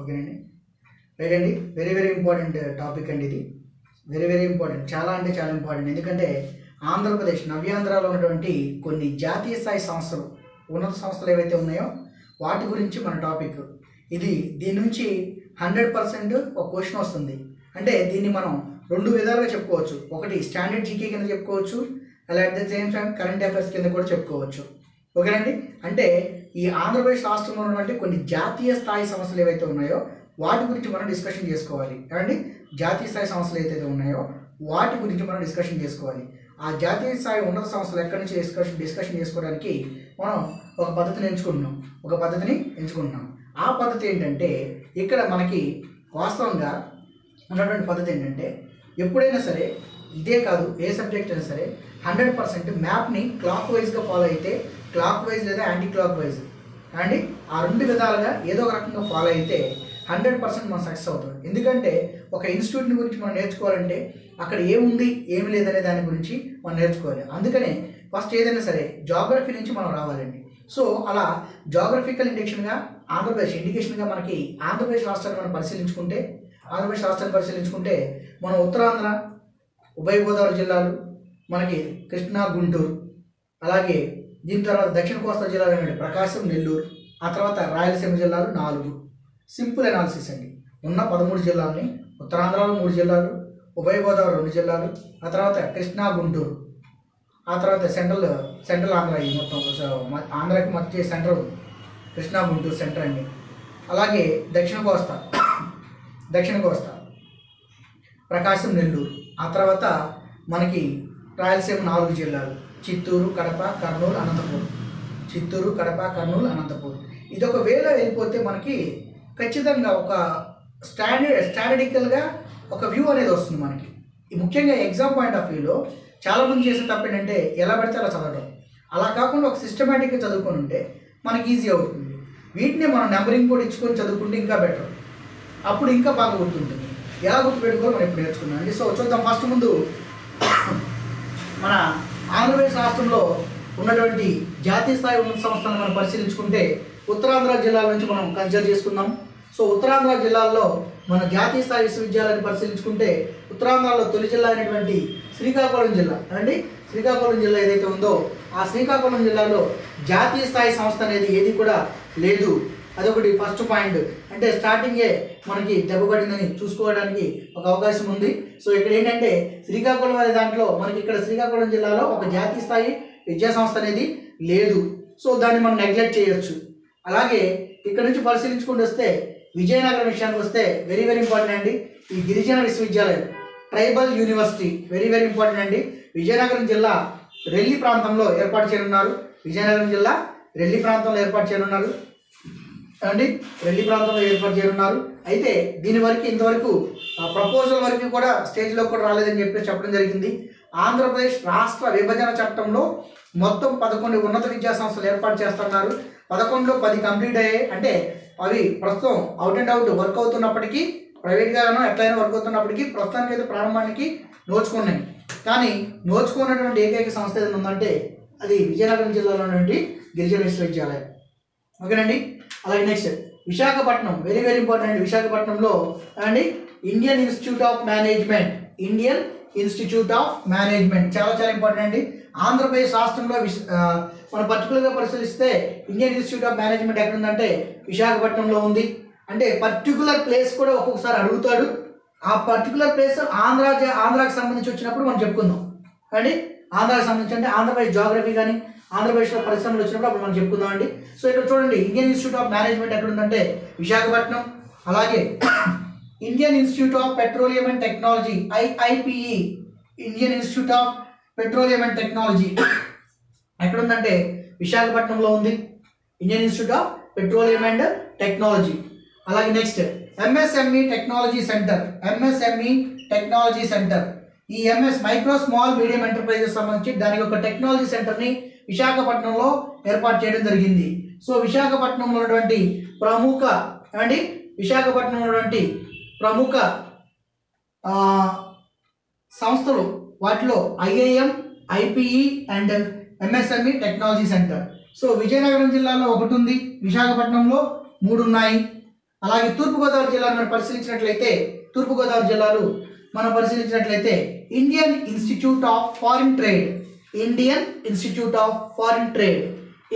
ఓకేనండి? రైట్ అండి very very important topic అండి ఇది. వెరీ వెరీ ఇంపార్టెంట్ చాలా అంటే చాలా ఇంపార్టెంట్ ఎందుకంటే ఆంధ్రప్రదేశ్ నవ్యాంధ్రలో ఉన్నటువంటి కొన్ని జాతీయ స్థాయి సంస్థలు ఉన్నత సంస్థలు ఏవైతే ఉన్నాయో వాటి గురించి మన టాపిక్ ఇది దీని నుంచి హండ్రెడ్ పర్సెంట్ ఒక క్వశ్చన్ వస్తుంది. అంటే దీన్ని మనం రెండు విధాలుగా చెప్పుకోవచ్చు. ఒకటి స్టాండర్డ్ జీకే కింద చెప్పుకోవచ్చు. అలా at the same time current affairs కింద కూడా చెప్పుకోవచ్చు. ఓకేనండి? అంటే ఈ ఆంధ్రప్రదేశ్ రాష్ట్రంలో ఉన్నటువంటి కొన్ని జాతీయ స్థాయి సమస్యలు ఏవైతే ఉన్నాయో వాటి గురించి మనం డిస్కషన్ చేసుకోవాలి. అండి జాతీయ స్థాయి సమస్యలు ఏదైతే ఉన్నాయో వాటి గురించి మనం డిస్కషన్ చేసుకోవాలి. ఆ జాతీయ స్థాయి ఉన్నత సంస్థలు ఎక్కడి నుంచి డిస్కషన్ డిస్కషన్ చేసుకోవడానికి మనం ఒక పద్ధతిని ఎంచుకుంటున్నాం. ఒక పద్ధతిని ఎంచుకుంటున్నాం. ఆ పద్ధతి ఏంటంటే ఇక్కడ మనకి వాస్తవంగా ఉన్నటువంటి పద్ధతి ఏంటంటే ఎప్పుడైనా సరే ఇదే కాదు ఏ సబ్జెక్ట్ అయినా సరే హండ్రెడ్ పర్సెంట్ మ్యాప్ని క్లాక్ వైజ్గా ఫాలో అయితే క్లాక్ వైజ్ లేదా యాంటీ క్లాక్ వైజ్ అండి ఆ రెండు విధాలుగా ఏదో ఒక రకంగా ఫాలో అయితే హండ్రెడ్ పర్సెంట్ మనం సక్సెస్ అవుతాం. ఎందుకంటే ఒక ఇన్స్టిట్యూట్ని గురించి మనం నేర్చుకోవాలంటే అక్కడ ఏముంది ఏమి లేదనే దాని గురించి మనం నేర్చుకోవాలి. అందుకనే ఫస్ట్ ఏదైనా సరే జాగ్రఫీ నుంచి మనం రావాలండి. సో అలా జాగ్రఫికల్ ఇండికేషన్గా ఆంధ్రప్రదేశ్ ఇండికేషన్గా మనకి ఆంధ్రప్రదేశ్ రాష్ట్రాన్ని మనం పరిశీలించుకుంటే ఆంధ్రప్రదేశ్ రాష్ట్రాన్ని పరిశీలించుకుంటే మన ఉత్తరాంధ్ర ఉభయ గోదావరి జిల్లాలు మనకి కృష్ణా గుంటూరు అలాగే దీని తర్వాత దక్షిణ కోస్తా జిల్లాలు ప్రకాశం నెల్లూరు ఆ తర్వాత రాయలసీమ జిల్లాలు నాలుగు. సింపుల్ అనాలిసిస్ అండి. ఉన్న పదమూడు జిల్లాలని ఉత్తరాంధ్రలో మూడు జిల్లాలు ఉభయ గోదావరి రెండు జిల్లాలు ఆ తర్వాత కృష్ణా గుంటూరు ఆ తర్వాత సెంట్రల్ సెంట్రల్ ఆంధ్ర ఈ మొత్తం సో ఆంధ్రాకి మధ్య సెంట్రల్ కృష్ణా గుంటూరు సెంటర్ అండి. అలాగే దక్షిణ కోస్తా దక్షిణ కోస్తా ప్రకాశం నెల్లూరు ఆ తర్వాత మనకి రాయలసీమ నాలుగు జిల్లాలు. చిత్తూరు కడప కర్నూలు అనంతపురం. చిత్తూరు కడప కర్నూలు అనంతపురం. ఇది ఒక వేలో వెళ్ళిపోతే మనకి ఖచ్చితంగా ఒక స్టాండర్డ్ స్టాండర్డికల్గా ఒక వ్యూ అనేది వస్తుంది మనకి. ముఖ్యంగా ఎగ్జామ్ పాయింట్ ఆఫ్ వ్యూలో చాలామంది చేసే తప్పు ఏంటంటే ఎలా పడితే అలా చదవడం. అలా కాకుండా ఒక సిస్టమేటిక్గా చదువుకొని ఉంటే మనకి ఈజీ అవుతుంది. వీటిని మనం నెంబరింగ్ కూడా ఇచ్చుకొని చదువుకుంటే ఇంకా బెటర్. అప్పుడు ఇంకా బాగా గుర్తుంటుంది. ఎలా గుర్తుపెట్టుకోవాలో మనం ఇప్పుడు నేర్చుకున్నాం అండి. సో చూద్దాం ఫస్ట్ ముందు మన ఆంధ్రప్రదేశ్ రాష్ట్రంలో ఉన్నటువంటి జాతీయ స్థాయి ఉన్నత సంస్థలను మనం పరిశీలించుకుంటే ఉత్తరాంధ్ర జిల్లాల నుంచి మనం కన్సిడర్ చేసుకుందాం. సో ఉత్తరాంధ్ర జిల్లాల్లో మన జాతీయ స్థాయి విశ్వవిద్యాలయాన్ని పరిశీలించుకుంటే ఉత్తరాంధ్రలో తొలి జిల్లా అయినటువంటి శ్రీకాకుళం జిల్లా. అండి శ్రీకాకుళం జిల్లా ఏదైతే ఉందో ఆ శ్రీకాకుళం జిల్లాలో జాతీయ స్థాయి సంస్థ అనేది ఏది కూడా లేదు. అదొకటి ఫస్ట్ పాయింట్ అంటే స్టార్టింగే మనకి దెబ్బపడిందని చూసుకోవడానికి ఒక అవకాశం ఉంది. సో ఇక్కడ ఏంటంటే శ్రీకాకుళం అనే దాంట్లో మనకి ఇక్కడ శ్రీకాకుళం జిల్లాలో ఒక జాతీయ స్థాయి విద్యా సంస్థ అనేది లేదు. సో దాన్ని మనం నెగ్లెక్ట్ చేయొచ్చు. అలాగే ఇక్కడ నుంచి పరిశీలించుకుంటూ వస్తే విజయనగరం విషయానికి వస్తే వెరీ వెరీ ఇంపార్టెంట్ అండి. ఈ గిరిజన విశ్వవిద్యాలయం tribal university very very important అండి. విజయనగరం జిల్లా రెల్లి ప్రాంతంలో ఏర్పాటు చేయనున్నారు. విజయనగరం జిల్లా రెల్లి ప్రాంతంలో ఏర్పాటు చేయనున్నారు. అండి రెల్లి ప్రాంతంలో ఏర్పాటు చేయనున్నారు. అయితే దీని వరకు ఇంతవరకు ప్రపోజల్ వరకు కూడా స్టేజ్లో కూడా రాలేదని చెప్పి చెప్పడం జరిగింది. ఆంధ్రప్రదేశ్ రాష్ట్ర విభజన చట్టంలో మొత్తం పదకొండు ఉన్నత విద్యా సంస్థలు ఏర్పాటు చేస్తున్నారు. పదకొండులో పది కంప్లీట్ అయ్యాయి. అంటే అవి ప్రస్తుతం అవుట్ అండ్ అవుట్ వర్క్ అవుతున్నప్పటికీ ప్రైవేట్గానో ఎట్లయినా వర్క్ అవుతున్నప్పటికీ ప్రస్తుతానికి అయితే ప్రారంభానికి నోచుకున్నాయి. కానీ నోచుకున్నటువంటి ఏకైక సంస్థ ఏదైనా ఉందంటే అది విజయనగరం జిల్లాలో ఉన్నటువంటి గిరిజన విశ్వవిద్యాలయం. ఓకేనండి? అలాగే next Visakhapatnam very very important విశాఖపట్నంలో. అండి Indian institute of management Indian institute of management చాలా చాలా ఇంపార్టెంట్ అండి. ఆంధ్రప్రదేశ్ రాష్ట్రంలో విశ మనం పర్టికులర్గా పరిశీలిస్తే ఇండియన్ ఇన్స్టిట్యూట్ ఆఫ్ మేనేజ్మెంట్ ఎక్కడ ఉందంటే విశాఖపట్నంలో ఉంది. అంటే పర్టికులర్ ప్లేస్ కూడా ఒక్కొక్కసారి అడుగుతాడు. ఆ పర్టికులర్ ప్లేస్ ఆంధ్ర ఆంధ్రాకి సంబంధించి వచ్చినప్పుడు మనం చెప్పుకుందాం. అండి ఆంధ్రాకి సంబంధించి అంటే ఆంధ్రప్రదేశ్ జాగ్రఫీ కానీ ఆంధ్రప్రదేశ్లో పరిశ్రమలు వచ్చినప్పుడు అప్పుడు మనం చెప్పుకుందాం అండి సో ఇక్కడ చూడండి ఇండియన్ ఇన్స్టిట్యూట్ ఆఫ్ మేనేజ్మెంట్ ఎక్కడ ఉందంటే విశాఖపట్నం అలాగే Indian institute of petroleum and technology IIPE Indian institute of petroleum and technology ఎక్కడ ఉందంటే విశాఖపట్నంలో ఉంది. Indian institute of petroleum and technology అలాగే next MSME technology centre MSME technology centre ఈ MS micro small medium enterprises సంబంధించి దానికి ఒక technology సెంటర్ని విశాఖపట్నంలో ఏర్పాటు చేయడం జరిగింది. సో విశాఖపట్నంలో ఉన్నటువంటి ప్రముఖ ఏమండి? విశాఖపట్నంలో ఉన్నటువంటి ప్రముఖ సంస్థలు వాటిలో IIM IPE and MSME technology centre so Vizianagaram జిల్లాలో ఒకటి ఉంది. విశాఖపట్నంలో మూడు ఉన్నాయి. అలాగే తూర్పుగోదావరి జిల్లాను పరిశీలించినట్లయితే తూర్పుగోదావరి జిల్లాలు మనం పరిశీలించినట్లయితే Indian institute of foreign Trade Indian institute of foreign Trade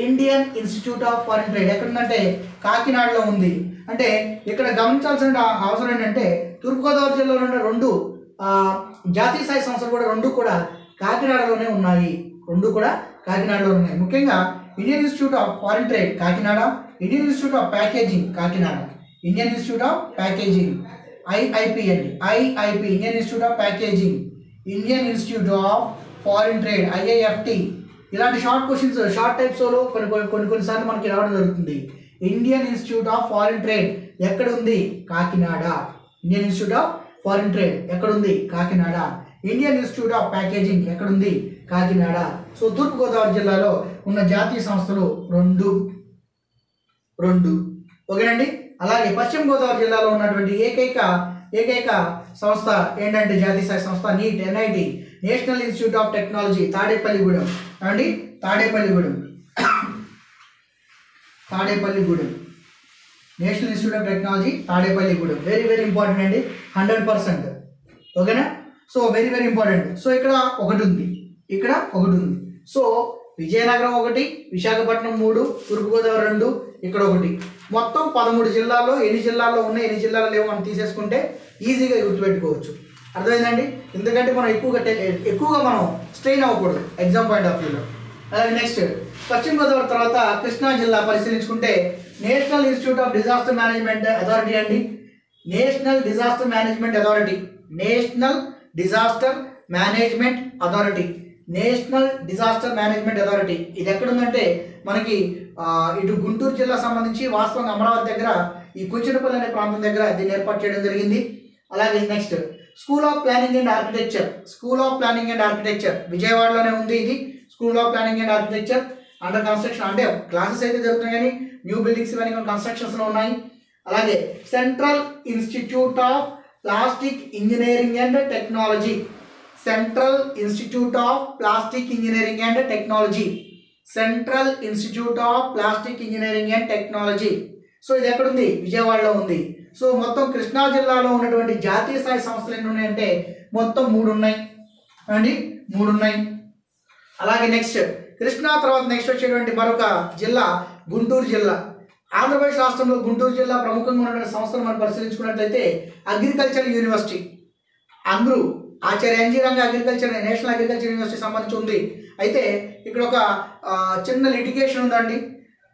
Indian institute of foreign Trade ఎక్కడుందంటే కాకినాడలో ఉంది. అంటే ఇక్కడ గమనించాల్సిన అవసరం ఏంటంటే తూర్పుగోదావరి జిల్లాలో ఉన్న రెండు జాతీయ స్థాయి సంస్థలు కూడా రెండు కూడా కాకినాడలోనే ఉన్నాయి. రెండు కూడా కాకినాడలో ఉన్నాయి. ముఖ్యంగా Indian institute of foreign trade Kakinada Indian institute of packaging Kakinada Indian institute of packaging IIP అండి IIP Indian institute of packaging Indian institute of foreign trade IIFT. ఇలాంటి షార్ట్ క్వశ్చన్స్ షార్ట్ టైప్స్లో కొన్ని కొన్ని కొన్ని కొన్నిసార్లు మనకి రావడం జరుగుతుంది. Indian institute of foreign trade ఎక్కడ ఉంది Kakinada. Indian institute of foreign trade ఎక్కడ ఉంది Kakinada. Indian institute of packaging ఎక్కడ ఉంది కాకినాడ. సో తూర్పుగోదావరి జిల్లాలో ఉన్న జాతీయ సంస్థలు రెండు. రెండు. ఓకేనండి? అలాగే పశ్చిమ గోదావరి జిల్లాలో ఉన్నటువంటి ఏకైక ఏకైక సంస్థ ఏంటంటే జాతీయ స్థాయి సంస్థ NIT NIT national institute of technology Tadepalligudem. అండి Tadepalligudem. Tadepalligudem. National institute of technology Tadepalligudem. Very very important అండి. Hundred percent. ఓకేనా? So very very important so ఇక్కడ ఒకటి ఉంది. ఇక్కడ ఒకటి ఉంది. సో విజయనగరం ఒకటి విశాఖపట్నం మూడు తూర్పుగోదావరి రెండు ఇక్కడ ఒకటి. మొత్తం పదమూడు జిల్లాల్లో ఎన్ని జిల్లాల్లో ఉన్నాయి ఎన్ని జిల్లాల్లో లేవో మనం తీసేసుకుంటే ఈజీగా గుర్తుపెట్టుకోవచ్చు. అర్థమైందండి? ఎందుకంటే మనం ఎక్కువగా ఎక్కువగా మనం స్ట్రెయిన్ అవ్వకూడదు ఎగ్జామ్ పాయింట్ ఆఫ్ వ్యూలో. అలాగే నెక్స్ట్ పశ్చిమ గోదావరి తర్వాత కృష్ణా జిల్లా పరిశీలించుకుంటే national institute of disaster management authority అండి. National disaster management authority national disaster management authority. National disaster management authority. ఇది ఎక్కడుందంటే మనకి ఇటు గుంటూరు జిల్లా సంబంధించి వాస్తవంగా అమరావతి దగ్గర ఈ కుచ్చినపల్లి అనే ప్రాంతం దగ్గర దీన్ని ఏర్పాటు చేయడం జరిగింది. అలాగే next school of planning and architecture. School of planning and architecture. విజయవాడలోనే ఉంది ఇది. School of planning and architecture. Under construction అంటే క్లాసెస్ అయితే జరుగుతున్నాయి కానీ న్యూ బిల్డింగ్స్ ఇవన్నీ కన్స్ట్రక్షన్స్లో ఉన్నాయి. అలాగే central institute of plastic engineering and technology. Central institute of plastic engineering and technology central institute of plastic engineering and technology so ఇది ఎక్కడుంది? విజయవాడలో ఉంది. సో మొత్తం కృష్ణా జిల్లాలో ఉన్నటువంటి జాతీయ స్థాయి సంస్థలు ఎన్ని ఉన్నాయంటే మొత్తం మూడు ఉన్నాయి అండి మూడు ఉన్నాయి అలాగే నెక్స్ట్ కృష్ణా తర్వాత నెక్స్ట్ వచ్చేటువంటి మరొక జిల్లా గుంటూరు జిల్లా. ఆంధ్రప్రదేశ్ రాష్ట్రంలో గుంటూరు జిల్లా ప్రముఖంగా ఉన్నటువంటి సంస్థలు మనం పరిశీలించుకున్నట్లయితే agriculture university ANGRU Acharya NG Ranga agriculture national agriculture university సంబంధించి ఉంది. అయితే ఇక్కడ ఒక చిన్న లిటిగేషన్ ఉందండి.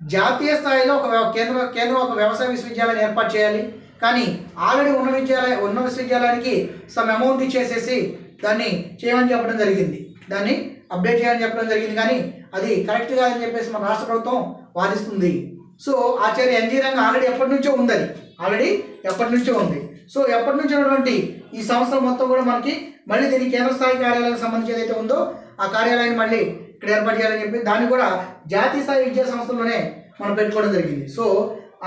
జాతీయ స్థాయిలో ఒక వ్యవ- కేంద్ర కేంద్రం ఒక వ్యవసాయ విశ్వవిద్యాలయం ఏర్పాటు చేయాలి. కానీ ఆల్రెడీ ఉన్న విద్యాలయ ఉన్న విశ్వవిద్యాలయానికి సమ్ అమౌంట్ ఇచ్చేసేసి దాన్ని చేయమని చెప్పడం జరిగింది. దాన్ని అప్డేట్ చేయాలని చెప్పడం జరిగింది. కానీ అది కరెక్ట్ కాదని చెప్పేసి మన రాష్ట్ర ప్రభుత్వం వాదిస్తుంది. So Acharya NG Ranga already ఎప్పటి నుంచో ఉంది అది ఆల్రెడీ ఎప్పటి నుంచో ఉంది. సో ఎప్పటి నుంచి ఉన్నటువంటి ఈ సంవత్సరం మొత్తం కూడా మనకి మళ్ళీ దీని కేంద్ర స్థాయి కార్యాలయానికి సంబంధించి ఏదైతే ఉందో ఆ కార్యాలయాన్ని మళ్ళీ ఇక్కడ ఏర్పాటు చేయాలని చెప్పి దాన్ని కూడా జాతీయ స్థాయి విద్యా సంస్థల్లోనే మనం పెట్టుకోవడం జరిగింది. So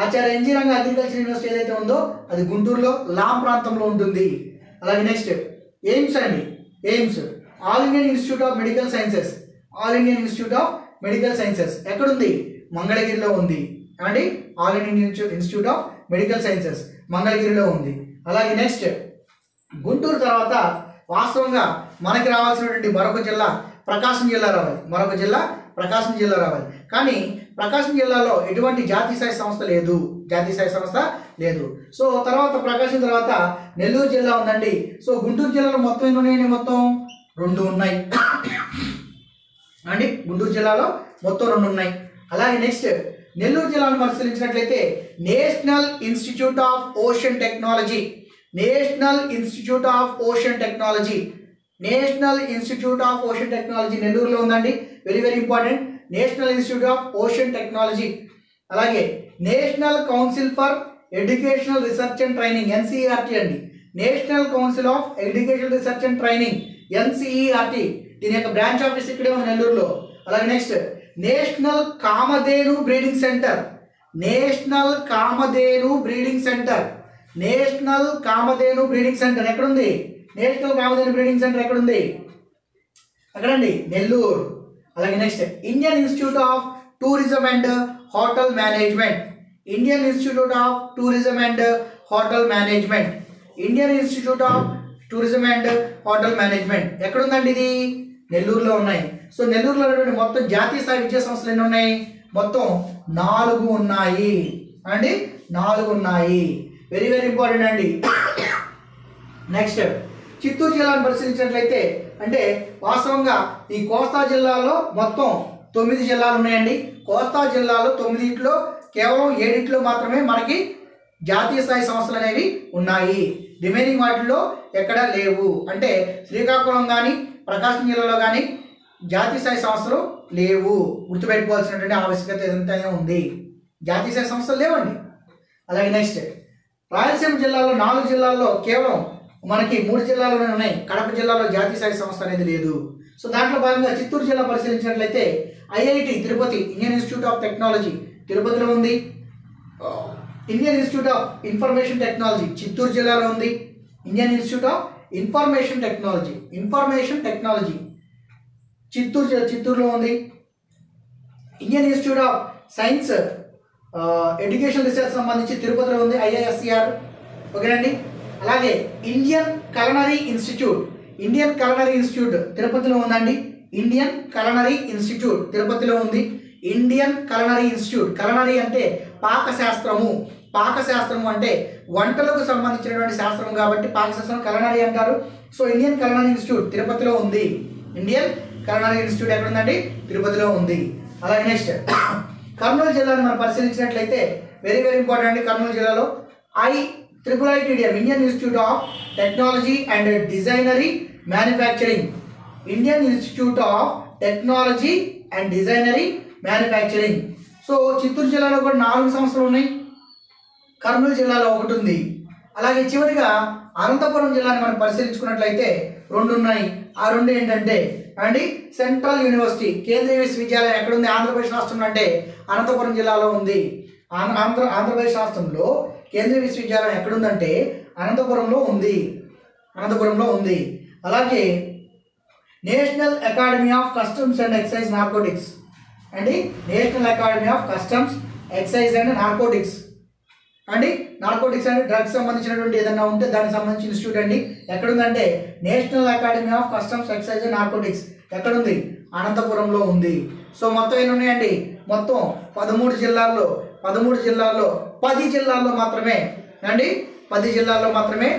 Acharya NG Ranga agriculture university ఏదైతే ఉందో అది గుంటూరులో లాం ప్రాంతంలో ఉంటుంది. అలాగే నెక్స్ట్ ఎయిమ్స్ అండి. AIIMS. All Indian institute of medical sciences. All Indian institute of medical sciences. ఎక్కడుంది? మంగళగిరిలో ఉంది. అండి all Indian institute of medical sciences మంగళగిరిలో ఉంది. అలాగే నెక్స్ట్ గుంటూరు తర్వాత వాస్తవంగా మనకి రావాల్సినటువంటి మరొక జిల్లా ప్రకాశం జిల్లా రావాలి. మరొక జిల్లా ప్రకాశం జిల్లా రావాలి. కానీ ప్రకాశం జిల్లాలో ఎటువంటి జాతీయ స్థాయి సంస్థ లేదు. జాతీయ స్థాయి సంస్థ లేదు. సో తర్వాత ప్రకాశం తర్వాత నెల్లూరు జిల్లా ఉందండి. సో గుంటూరు జిల్లాలో మొత్తం ఎన్ని ఉన్నాయండి? మొత్తం రెండు ఉన్నాయి. అండి గుంటూరు జిల్లాలో మొత్తం రెండు ఉన్నాయి. అలాగే నెక్స్ట్ నెల్లూరు జిల్లాను పరిశీలించినట్లయితే national institute of ocean technology national institute of ocean technology. National institute of ocean technology నెల్లూరులో ఉందండి. Very very important. National institute of ocean technology. అలాగే national council for educational research and training NCRT అండి. National council of educational research and training NCERT దీని యొక్క branch office ఇక్కడే ఉంది నెల్లూరులో. అలాగే next national Kamadhenu breeding centre. National Kamadhenu breeding centre. National Kamadhenu breeding centre ఎక్కడుంది? National Kamadhenu breeding centre ఎక్కడుంది? ఎక్కడండి నెల్లూరు. అలాగే next Indian institute of tourism and hotel management. Indian institute of tourism and hotel management. Indian institute of tourism and hotel management. ఎక్కడుందండి ఇది? నెల్లూరులో ఉన్నాయి. So నెల్లూరులో ఉన్నటువంటి మొత్తం జాతీయ స్థాయి విద్యా సంస్థలు ఎన్ని ఉన్నాయి? మొత్తం నాలుగు ఉన్నాయి. అండి నాలుగు ఉన్నాయి. వెరీ వెరీ ఇంపార్టెంట్ అండి. నెక్స్ట్ చిత్తూరు జిల్లాను పరిశీలించినట్లయితే అంటే వాస్తవంగా ఈ కోస్తా జిల్లాలో మొత్తం తొమ్మిది జిల్లాలు ఉన్నాయండి. కోస్తా జిల్లాలో తొమ్మిదింట్లో కేవలం ఏడింట్లో మాత్రమే మనకి జాతీయ స్థాయి సంస్థలు అనేవి ఉన్నాయి. రిమైనింగ్ వాటిల్లో ఎక్కడా లేవు. అంటే శ్రీకాకుళం కానీ ప్రకాశం జిల్లాలో కానీ జాతీయ స్థాయి సంస్థలు లేవు. గుర్తుపెట్టుకోవాల్సినటువంటి ఆవశ్యకత ఎంతైనా ఉంది. జాతీయ స్థాయి సంస్థలు లేవండి. అలాగే నెక్స్ట్ రాయలసీమ జిల్లాలో నాలుగు జిల్లాల్లో కేవలం మనకి మూడు జిల్లాలోనే ఉన్నాయి. కడప జిల్లాలో జాతీయ స్థాయి సంస్థ అనేది లేదు. సో దాంట్లో భాగంగా చిత్తూరు జిల్లా పరిశీలించినట్లయితే IIT Tirupati Indian institute of technology తిరుపతిలో ఉంది. Indian institute of information technology Chittoor జిల్లాలో ఉంది. Indian institute of information technology information technology Chittoor చిత్తూరులో ఉంది. Indian institute of science education research సంబంధించి తిరుపతిలో ఉంది ఐఐఎస్సిఆర్ ఓకేనండి? అలాగే Indian culinary institute Indian culinary institute తిరుపతిలో ఉందండి. ఇండియన్ కలనరీ ఇన్స్టిట్యూట్ తిరుపతిలో ఉంది. ఇండియన్ కలనరీ ఇన్స్టిట్యూట్ కలనరీ అంటే పాకశాస్త్రము. పాకశాస్త్రము అంటే వంటలకు సంబంధించినటువంటి శాస్త్రం కాబట్టి పాకశాస్త్రం కలనరీ అంటారు. సో ఇండియన్ కలనరీ ఇన్స్టిట్యూట్ తిరుపతిలో ఉంది. ఇండియన్ కలనరీ ఇన్స్టిట్యూట్ ఎక్కడ ఉందండి తిరుపతిలో ఉంది. అలాగే నెక్స్ట్ కర్నూలు జిల్లాను మనం పరిశీలించినట్లయితే వెరీ వెరీ ఇంపార్టెంట్ అండి కర్నూలు జిల్లాలో. I triple ITDM Indian institute of technology and design manufacturing Indian institute of technology and design manufacturing so Chittoor జిల్లాలో కూడా నాలుగు సంస్థలు ఉన్నాయి. కర్నూలు జిల్లాలో ఒకటి ఉంది. అలాగే చివరిగా అనంతపురం జిల్లాని మనం పరిశీలించుకున్నట్లయితే రెండు ఉన్నాయి ఆ రెండు ఏంటంటే అండి సెంట్రల్ యూనివర్సిటీ కేంద్రీయ విశ్వవిద్యాలయం ఎక్కడుంది? ఆంధ్రప్రదేశ్ రాష్ట్రంలో అంటే అనంతపురం జిల్లాలో ఉంది. ఆంధ్ర ఆంధ్ర ఆంధ్రప్రదేశ్ రాష్ట్రంలో కేంద్రీయ విశ్వవిద్యాలయం ఎక్కడుందంటే అనంతపురంలో ఉంది. అనంతపురంలో ఉంది. అలాగే national academy of customs and excise narcotics. అండి national academy of customs excise and narcotics. అండి నార్కోటిక్స్ అండ్ డ్రగ్స్ సంబంధించినటువంటి ఏదైనా ఉంటే దానికి సంబంధించిన ఇన్స్టిట్యూట్ అండి ఎక్కడుందంటే national academy of customs excise and narcotics ఎక్కడుంది? అనంతపురంలో ఉంది. సో మొత్తం ఎన్ని ఉన్నాయండి? మొత్తం పదమూడు జిల్లాల్లో పదమూడు జిల్లాల్లో పది జిల్లాల్లో మాత్రమే. అండి పది జిల్లాల్లో మాత్రమే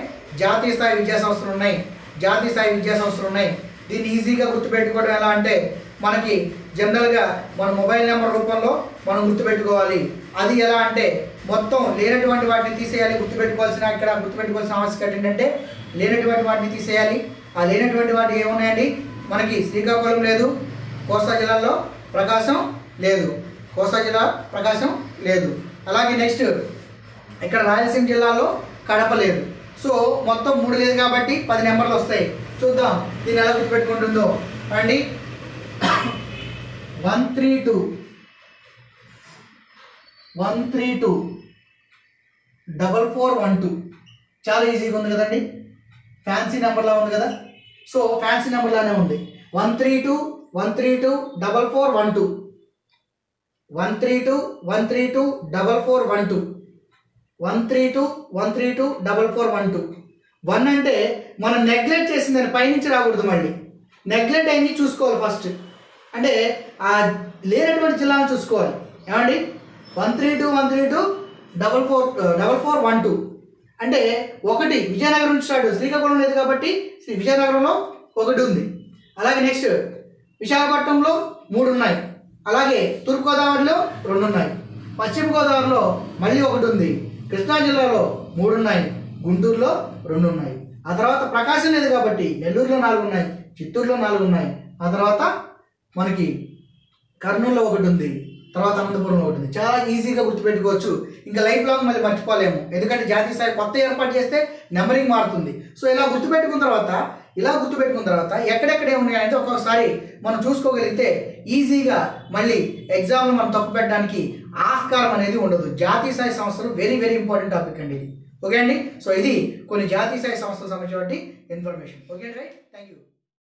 జాతీయ స్థాయి విద్యా సంస్థలు ఉన్నాయి. జాతీయ స్థాయి విద్యా సంస్థలు ఉన్నాయి. దీన్ని ఈజీగా గుర్తుపెట్టుకోవడం ఎలా అంటే మనకి జనరల్గా మన మొబైల్ నెంబర్ రూపంలో మనం గుర్తుపెట్టుకోవాలి. అది ఎలా అంటే మొత్తం లేనటువంటి వాటిని తీసేయాలి గుర్తుపెట్టుకోవాల్సిన ఇక్కడ గుర్తుపెట్టుకోవాల్సిన ఆవశ్యకత ఏంటంటే లేనటువంటి వాటిని తీసేయాలి. ఆ లేనటువంటి వాటి ఏమున్నాయండి? మనకి శ్రీకాకుళం లేదు కోస్తా జిల్లాలో ప్రకాశం లేదు. కోస్తా జిల్లా ప్రకాశం లేదు. అలాగే నెక్స్ట్ ఇక్కడ రాయలసీమ జిల్లాలో కడప లేదు. సో మొత్తం మూడు లేదు కాబట్టి పది నెంబర్లు వస్తాయి. చూద్దాం దీన్ని ఎలా గుర్తుపెట్టుకుంటుందో. అండి one three two. One three two. Double four one two. చాలా ఈజీగా ఉంది కదండి. ఫ్యాన్సీ నెంబర్లా ఉంది కదా. సో ఫ్యాన్సీ నెంబర్లానే ఉంది. One three two one three two double four one two. One three two one three two double four one two. One three two one three two double four one two. One అంటే మనం neglect చేసిందని పైనుంచి రాకూడదు మళ్ళీ. Neglect అయింది చూసుకోవాలి first. అంటే ఆ లేనటువంటి జిల్లాను చూసుకోవాలి. ఏమండి? One three two one three two double four double four one two. అంటే ఒకటి విజయనగరం నుంచి స్టార్ట్ శ్రీకాకుళం లేదు కాబట్టి శ్రీ విజయనగరంలో ఒకటి ఉంది. అలాగే నెక్స్ట్ విశాఖపట్నంలో మూడు ఉన్నాయి. అలాగే తూర్పుగోదావరిలో రెండు ఉన్నాయి. పశ్చిమ గోదావరిలో మళ్ళీ ఒకటి ఉంది. కృష్ణా జిల్లాలో మూడు ఉన్నాయి. గుంటూరులో రెండు ఉన్నాయి. ఆ తర్వాత ప్రకాశం లేదు కాబట్టి నెల్లూరులో నాలుగు ఉన్నాయి. చిత్తూరులో నాలుగు ఉన్నాయి. ఆ తర్వాత మనకి కర్నూలులో ఒకటి ఉంది తర్వాత అనంతపురంలో ఒకటి ఉంది. చాలా ఈజీగా గుర్తుపెట్టుకోవచ్చు. ఇంకా లైఫ్ లాంగ్ మళ్ళీ మర్చిపోలేము. ఎందుకంటే జాతీయ స్థాయి కొత్త ఏర్పాటు చేస్తే నెంబరింగ్ మారుతుంది. సో ఇలా గుర్తుపెట్టుకున్న తర్వాత ఇలా గుర్తుపెట్టుకున్న తర్వాత ఎక్కడెక్కడే ఉన్నాయంటే ఒక్కొక్కసారి మనం చూసుకోగలిగితే ఈజీగా మళ్ళీ ఎగ్జామ్లో మనం తప్పు పెట్టడానికి ఆస్కారం అనేది ఉండదు. జాతీయ స్థాయి సంస్థలు వెరీ వెరీ ఇంపార్టెంట్ టాపిక్ అండి ఇది. ఓకే అండి? సో ఇది కొన్ని జాతీయ స్థాయి సంస్థలకు సంబంధించినటువంటి information. Okay right? Thank you